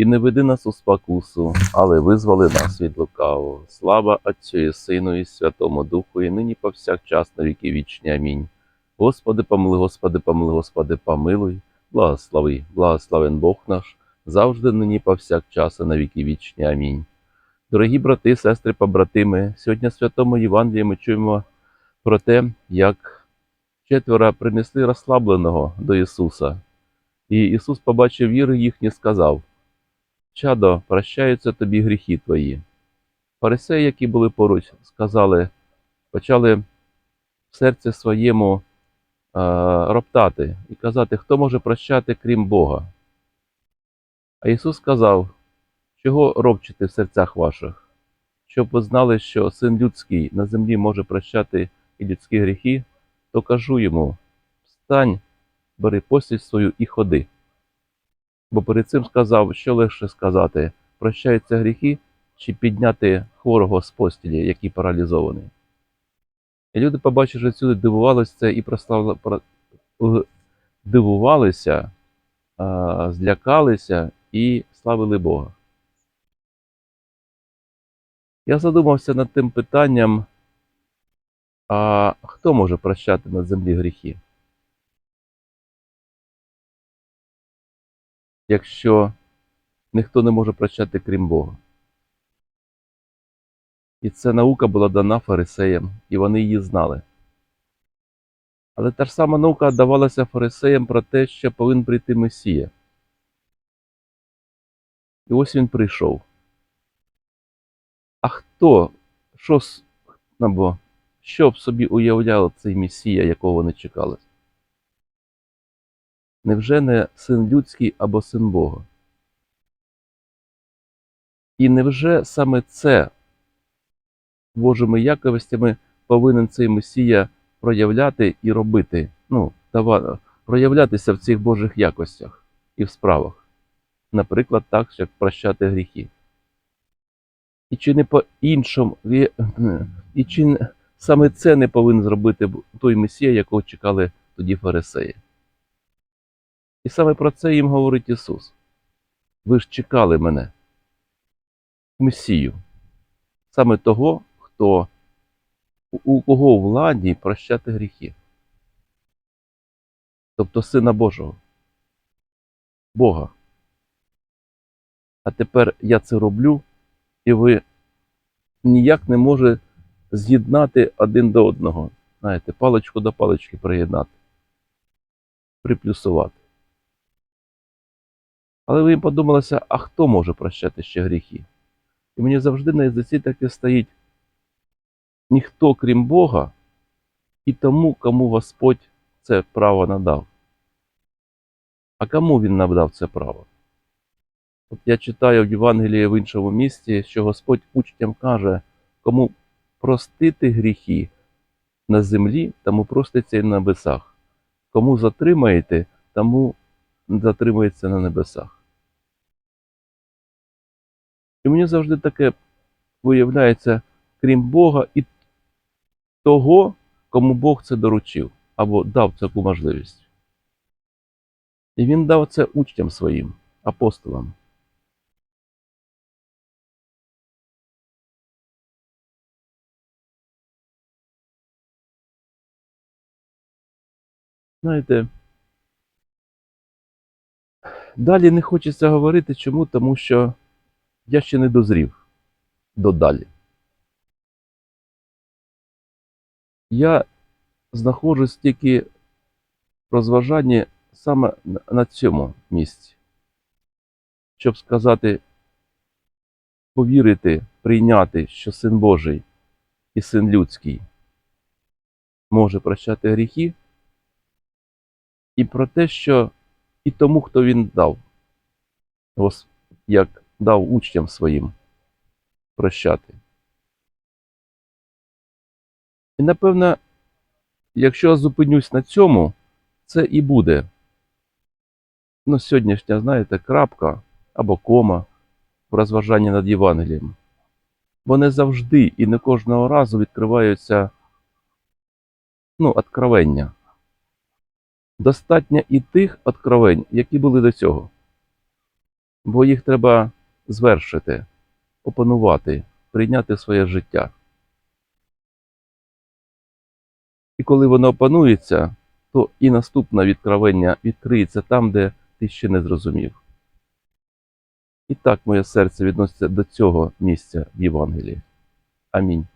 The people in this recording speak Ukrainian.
І не веди нас у спокусу, але визволи нас від лукавого. Слава Отцю і Сину і Святому Духу, і нині повсякчас на віки вічні. Амінь. Господи, помилуй, Господи, помилуй, Господи, помилуй, благослови, благословен Бог наш, завжди нині повсякчас і на віки вічні. Амінь. Дорогі брати, сестри, побратими, сьогодні в Святому Євангелії ми чуємо про те, як четверо принесли розслабленого до Ісуса. І Ісус побачив віру їхні сказав, Чадо, прощаються тобі гріхи твої. Фарисеї, які були поруч, сказали, почали в серці своєму роптати і казати, хто може прощати, крім Бога. А Ісус сказав, чого ропчете в серцях ваших, щоб ви знали, що син людський на землі може прощати і людські гріхи, то кажу йому: встань, бери постіль свою і ходи. Бо перед цим сказав, що легше сказати, прощаються гріхи чи підняти хворого з постілі, який паралізований. І люди, побачивши сюди, дивувалися це і е, дивувалися, злякалися і славили Бога. Я задумався над тим питанням, а хто може прощати на землі гріхи? Якщо ніхто не може прощати крім Бога. І ця наука була дана фарисеям, і вони її знали. Але та ж сама наука давалася фарисеям про те, що повинен прийти Месія. І ось він прийшов. А хто, що, або, що б собі уявляв цей Месія, якого вони чекали? Невже не син людський або син Бога? І невже саме це Божими якостями повинен цей Месія проявляти і робити, ну, проявлятися в цих Божих якостях і в справах? Наприклад, так, як прощати гріхи. І чи не по-іншому, і, і чи саме це не повинен зробити той Месія, якого чекали тоді фарисеї? І саме про це їм говорить Ісус. Ви ж чекали мене, Месію, саме того, хто у- кого у владі прощати гріхи. Тобто Сина Божого, Бога. А тепер я це роблю, і ви ніяк не можете з'єднати один до одного. Знаєте, паличку до палички приєднати, приплюсувати. Але ви їм подумалося, а хто може прощати ще гріхи? І мені завжди на язиці таке стоїть ніхто, крім Бога, і тому, кому Господь це право надав. А кому він надав це право? От я читаю в Євангелії в іншому місці, що Господь учням каже, кому простити гріхи на землі, тому проститься і на небесах. Кому затримаєте, тому затримається на небесах. І мені завжди таке виявляється, крім Бога і того, кому Бог це доручив або дав таку можливість. І він дав це учням своїм, апостолам. Знаєте, далі не хочеться говорити чому, тому що я ще не дозрів до далі. Я знаходжусь тільки в розважанні саме на- цьому місці, щоб сказати, повірити, прийняти, що син Божий і син людський може прощати гріхи, і про те, що і тому, хто він дав, як дав учням своїм прощати. І напевно, якщо я зупинюсь на цьому, це і буде. Ну, сьогоднішня, знаєте, крапка або кома в розважанні над Євангелієм. Бо не завжди і не кожного разу відкриваються ну, откровення. Достатньо і тих откровень, які були до цього. Бо їх треба звершити, опанувати, прийняти своє життя. І коли воно опанується, то і наступне відкровення відкриється там, де ти ще не зрозумів. І так моє серце відноситься до цього місця в Євангелії. Амінь.